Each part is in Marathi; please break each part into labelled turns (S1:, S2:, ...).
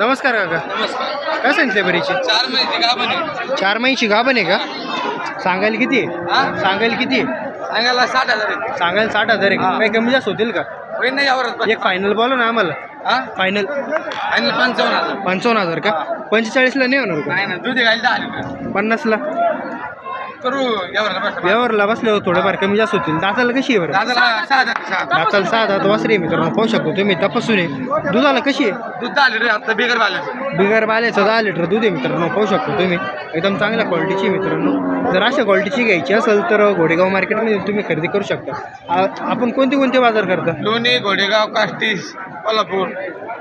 S1: नमस्कार काका.
S2: नमस्कार.
S1: काय सांगितले बरीची
S2: चार महिने का म्हणे
S1: चार महिन्याची गाभण आहे का? सांगायला किती आहे? सांगायला किती आहे?
S2: सांगायला साठ हजार आहे.
S1: सांगायला साठ हजार आहे का. काही कमी जास्त होतील का?
S2: होईल नाही यावरच
S1: एक फायनल बोला ना आम्हाला.
S2: हा?
S1: फायनल
S2: आणि पंचावन्न हजार.
S1: पंचावन्न हजार का? पंचेचाळीसला नाही होणार का?
S2: नाही ना दुधी घाली दहा लिटर.
S1: पन्नासला?
S2: करू
S1: व्यवहारला बसल्यावर थोडेफार कमी जास्त होतील. दाताला कशी आहे बरं?
S2: दादाला सहा हजार सहा
S1: दाताला सहा दात वासरे मित्रांनो. पाहू शकतो तुम्ही तपासून आहे दुधाला कशी आहे?
S2: दूध दहा लिटर आता बिगर बालाचं.
S1: बिगर बाल्याचं दहा लिटर दूध आहे मित्रांनो. पाहू शकतो तुम्ही. एकदम चांगल्या क्वालिटीची आहे मित्रांनो. जर अशा क्वालिटीची घ्यायची असेल तर घोडेगाव मार्केटमध्ये तुम्ही खरेदी करू शकता. आ- आपण कोणते कोणते बाजार करता?
S2: लोणी घोडेगाव काष्टीस. कोल्हापूर.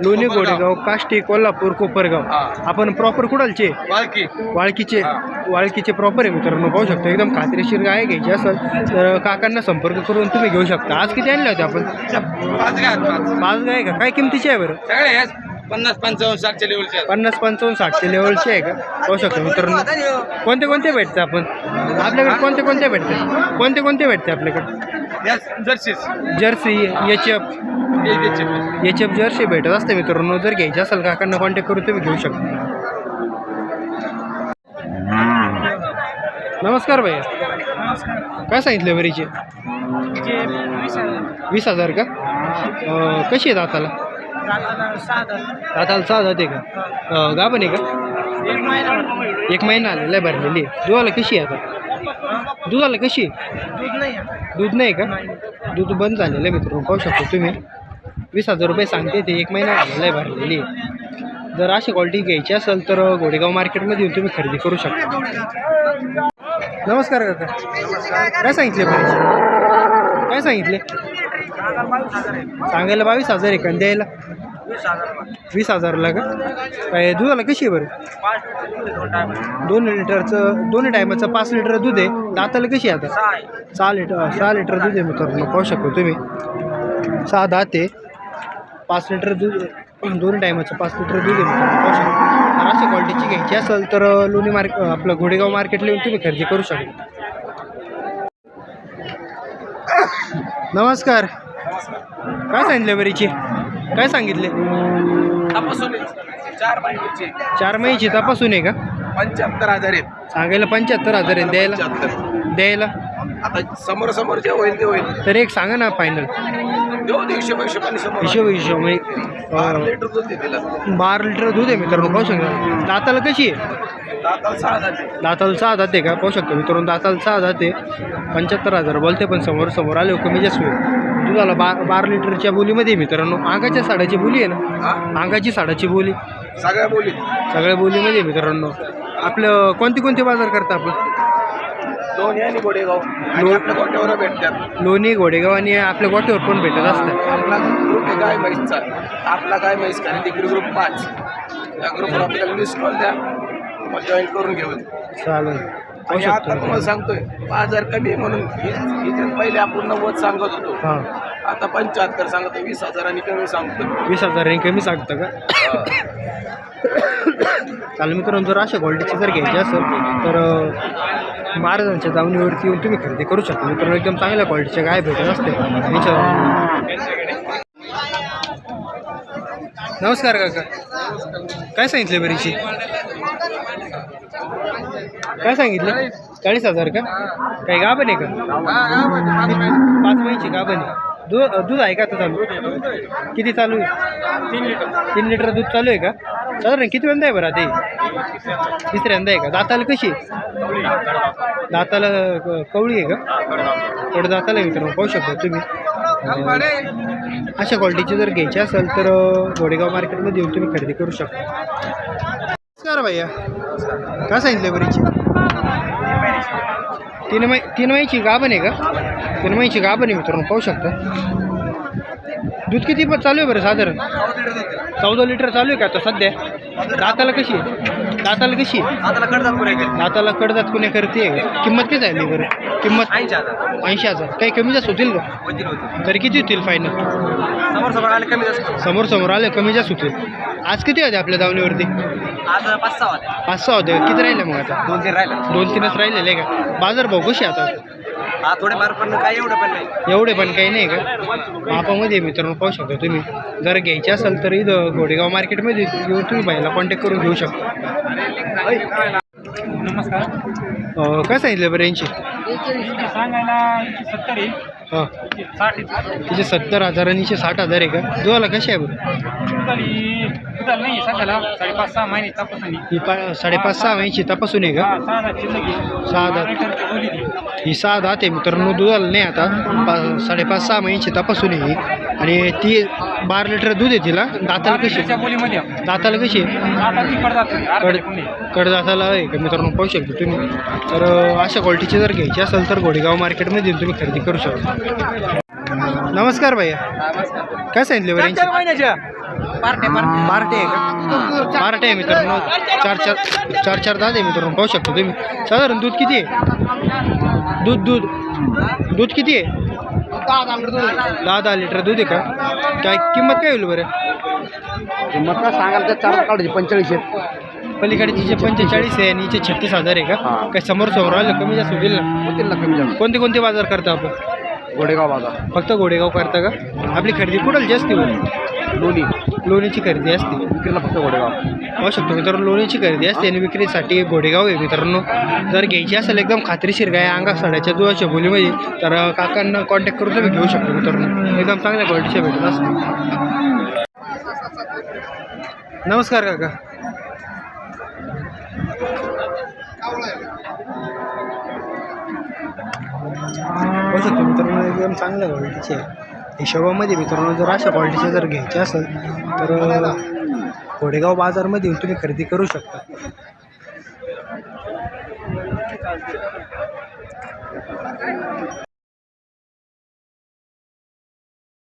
S1: लोणी. घोडेगाव काष्टी कोल्हापूर कोपरगाव.
S2: हा.
S1: आपण प्रॉपर कुडालचे?
S2: वाळकी.
S1: वाळकीचे. वाळकीचे प्रॉपर आहे मित्रांनो पाहू शकतो. एकदम खात्रीशीर गाय घ्यायची असेल तर काकांना संपर्क करून तुम्ही घेऊ शकता. आज किती आणले होते आपण?
S2: पाच काय पाच.
S1: पाच गाय का? काय किमतीची आहे बरं?
S2: सगळे हेच पन्नास पंचावन्न साठच्या लेवलचे आहेत.
S1: पन्नास पंचावन्न साठचे लेवलचे आहे का? पाहू शकतो मित्रांनो. कोणते कोणते भेटते आपण? आपल्याकडे कोणते कोणते भेटते? कोणते कोणते भेटते आपल्याकडे?
S2: याच jerseys.
S1: Jersey H F H F jersey भेटत असते मित्रांनो. जर घ्यायचे असेल काकांना कॉन्टॅक्ट करून तुम्ही घेऊ शकता. नमस्कार भैया काय सांगितलं बरीचे? वीस हजार. का? अं, कशी आहे दाताला दाताला सहा जाते का? अं, गाभण आहे का? एक महिना आलेला आहे भरलेली. दुधाला कशी आहे आता? दुधाला कशी? आहे. दूध नाही का? दूध बंद झालेलं आहे मित्रांनो. पाहू शकतो तुम्ही. वीस हजार रुपये सांगते ते एक महिना झालेला आहे भरलेली. आहे. जर अशी क्वालिटी घ्यायची असेल तर गोडेगाव मार्केटमध्ये येऊन तुम्ही खरेदी करू शकता. नमस्कार काका. काय सांगितले पाहिजे काय सांगितले? सांगायला बावीस हजार आहे का? द्यायला? वीस हजारला का? काय दुधाला कशी आहे बरं? दोन लिटरचं दोन्ही टायमाचं पाच लिटर दूध आहे. दाताला कशी आहे आता? सहा लिटर सहा लिटर दूध आहे मित्रांनो. पाहू शकतो तुम्ही. सहा दात आहे. पाच लिटर दूध दोन्ही टायमाचं पाच लिटर दूध जर अशा क्वालिटीची घ्यायची असेल तर लोणी मार्क आपलं घोडेगाव मार्केटला येऊन तुम्ही खरेदी करू शकता. नमस्कार. काय सांगितले बरीची? काय सांगितले?
S2: तपासून चार महिन्याचे.
S1: चार महिन्याची तपासून आहे का?
S2: पंच्याहत्तर हजार आहेत
S1: सांगायला पंच्याहत्तर हजार आहे द्यायला. द्यायला.
S2: आता समोर समोर जे होईल ते होईल.
S1: तर एक सांगा ना फायनल
S2: देऊ हिशोब समोर
S1: हिशोब म्हणजे
S2: बारा
S1: अं,
S2: लिटर दूध
S1: बारा लिटर दूध आहे मित्रांनो पाहू शकता. दाताला कशी आहे?
S2: दाताला सहा.
S1: दाताला जाते का? पाहू शकतो मित्रांनो दाताला सहा जाते पंच्याहत्तर हजार बोलते पण समोर समोर आले कमी जास्त होईल. दुधाला बा बारा लिटरच्या बोलीमध्ये आहे मित्रांनो अंगाच्या साडाची बोली आहे ना?
S2: हा?
S1: अंगाची साडाची बोली. सगळ्या बोली. सगळ्या बोलीमध्ये आहे मित्रांनो. आपलं कोणते कोणते बाजार करता आपण?
S2: दोन्ही आणि गोडेगाव. आणि आपल्या गोट्यावर भेटतात.
S1: लोणी घोडेगाव आणि आपल्या गोट्यावर पण भेटत असतात.
S2: आपला ग्रुप आहे गाय म्हैसचा आपला गाय म्हैस खरेदी ग्रुप पाच. त्या ग्रुपवर आपल्याला लिस्ट कॉल द्या. मग जॉईन करून घेऊ.
S1: चालेल. पाहू
S2: आणि आता
S1: शकतो.
S2: तुम्हाला सांगतोय पाच हजार कमी आहे म्हणून. हि- पहिले आपण नव्वद सांगत होतो.
S1: हां.
S2: आता पंच्याहत्तर सांगतो वीस हजारांनी कमी सांगतो
S1: वीस हजार कमी सांगतं का? चालेल मित्रांनो जर अशा क्वालिटीची जर घ्यायची असेल तर अं, महाराजांच्या दावणीवरती येऊन तुम्ही खरेदी करू शकता. मित्रांनो एकदम चांगल्या क्वालिटीच्या गाय भेटत असते नमस्कार काका. काय सांगितलं बरीची काय सांगितलं? चाळीस हजार का? काही गाभण आहे का? पाच महिन्याची गाभण आहे. दूध दूध आहे का आता चालू? किती चालू आहे? तीन लिटर तीन लिटर दूध चालू आहे का? साधारण किती वेळा आहे बरं ते तिसऱ्यांदा आहे का? दाताला कशी? आहे? दाताला क- कवळी आहे का? थोडं दाताला मित्रांनो पाहू शकता तुम्ही. अशा क्वालिटीची जर घ्यायची असेल तर गोडेगाव घोडेगाव मार्केटमध्ये येऊन तुम्ही खरेदी करू शकता. नमस्कार भैया. काय सांगितलं बरीची तीन मै तीन महिन्याची गाभण आहे का? तीन महिन्याची गाभण आहे मित्रांनो पाहू शकता. दूध किती पण चालू आहे बरं साधारण? चौदा लिटर चालू आहे का आता सध्या? दाताला कशी आहे? दाताला कशी आहे? दाताला कडदात कुणी करते. किंमत किती झाली बरं? किंमत?
S2: ऐंशी हजार.
S1: काही कमी जास्त होतील का? तरी किती होतील फायनल
S2: समोर समोर आले कमी जास्त.
S1: समोर समोर आले कमी जास्त होतील आज किती होते आपल्या दावणीवरती
S2: आज पाच सहा होते.
S1: पाच सहा होते. किती राहिले मग आता?
S2: दोन तीन राहिले.
S1: दोन तीनच राहिलेले का? बाजार भाव कशी आहे आता?
S2: हा थोडेफार पण काय एवढं पण नाही.
S1: एवढे पण काही नाही का? मापामध्ये मित्रांनो पाहू शकता तुम्ही. जर घ्यायचे असेल तर इथं घोडेगाव मार्केटमध्ये येऊन तुम्ही बाईला कॉन्टॅक्ट करून घेऊ शकता.
S3: नमस्कार.
S1: काय सांगितलं बरं यांची?
S3: सांगायला सत्तर आहे.
S1: हां. तिचे सत्तर हजार आणि साठ हजार आहे का दुधाला कशी आहे बरं?
S3: दुधाली दुधाला नाही सध्याला. साडेपाच सहा महिने तपासून
S1: ही पा साडेपाच सहा महिन्याची तपासून आहे का?
S3: सहा हजार शिल्लक आहे.
S1: सहा हजार.
S3: बारा लिटरची बोली ती
S1: ही सहा दात आहे मित्रांनो दुधाला नाही आता. पा साडेपाच सहा महिन्याची तपासून आहे ही आणि ती बारा लिटर दूध आहे तिला. दाताला कशी दाताला कशी कडदाताला आहे का मित्रांनो? पाहू शकता तुम्ही. तर अशा क्वालिटीची जर घ्यायची असेल तर घोडेगाव मार्केटमध्ये येऊन तुम्ही खरेदी करू शकता. नमस्कार भैया। काय सांगितले बरं यांची पार्टे आहे का? पार्टे आहे मित्रांनो. चार चार चार चार दात आहे मित्रांनो पाहू शकता तुम्ही. साधारण दूध किती आहे? दूध दूध. दूध किती आहे? दहा दहा लिटर दूध आहे का? काय किंमत काय होईल बरं?
S2: किंमत काय सांगाल तर चार काढायची पंचेचाळीस
S1: पलीकडे तिचे पंचेचाळीस आहे आणि हिचे छत्तीस हज़ार आहे का?
S2: हा.
S1: काय समोर समोर आलं कमी जास्त होतील ना?
S2: होतील ना कमी जास्त.
S1: कोणते कोणते बाज़ार करता आपण?
S2: गोडेगाव बाजार
S1: फक्त घोडेगाव करता का? आपली खरेदी कुठं जास्ती होईल
S2: लोणी.
S1: लोणीची खरेदी असते.
S2: विक्रीला फक्त गोडेगाव.
S1: पाहू शकतो मित्रांनो लोणीची खरेदी असते आणि विक्रीसाठी घोडेगाव आहे मित्रांनो. जर घ्यायची असेल एकदम खात्रीशीर गाय अंगा साड्याच्या दुधाच्या बोलीमध्ये तर काकांना कॉन्टॅक्ट करून तुम्ही घेऊ शकतो मित्रांनो. एकदम चांगल्या क्वालिटीच्या भेटत असते. नमस्कार काका. पाहू शकतो मित्रांनो एकदम चांगल्या क्वालिटीचे हिशोबामध्ये मित्रांनो जर अशा क्वालिटीचे जर घ्यायचे असेल तर कोडेगाव घोडेगाव बाजारमध्ये येऊन तुम्ही खरेदी करू शकता.